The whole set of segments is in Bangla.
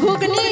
Who can News.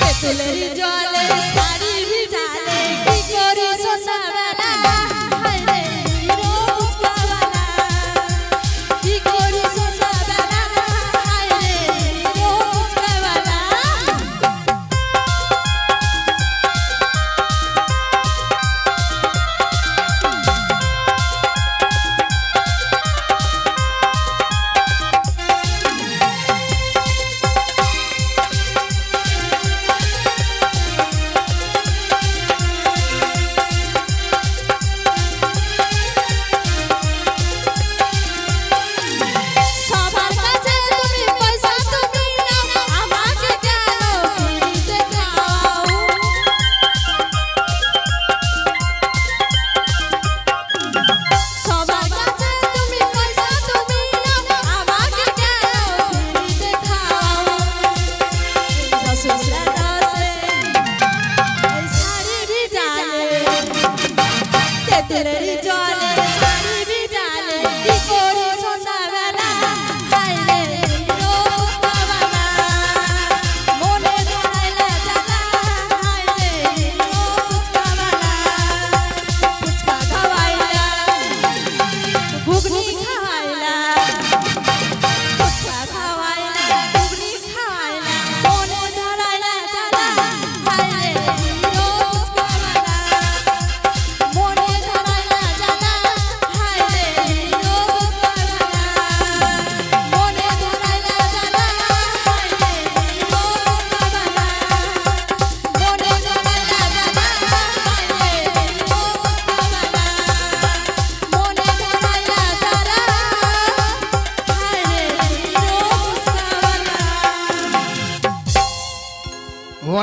পেতলের জলে সার சிலரி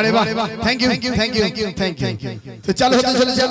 বাহ thank you thank you thank you thank you তো চলো চলো চলো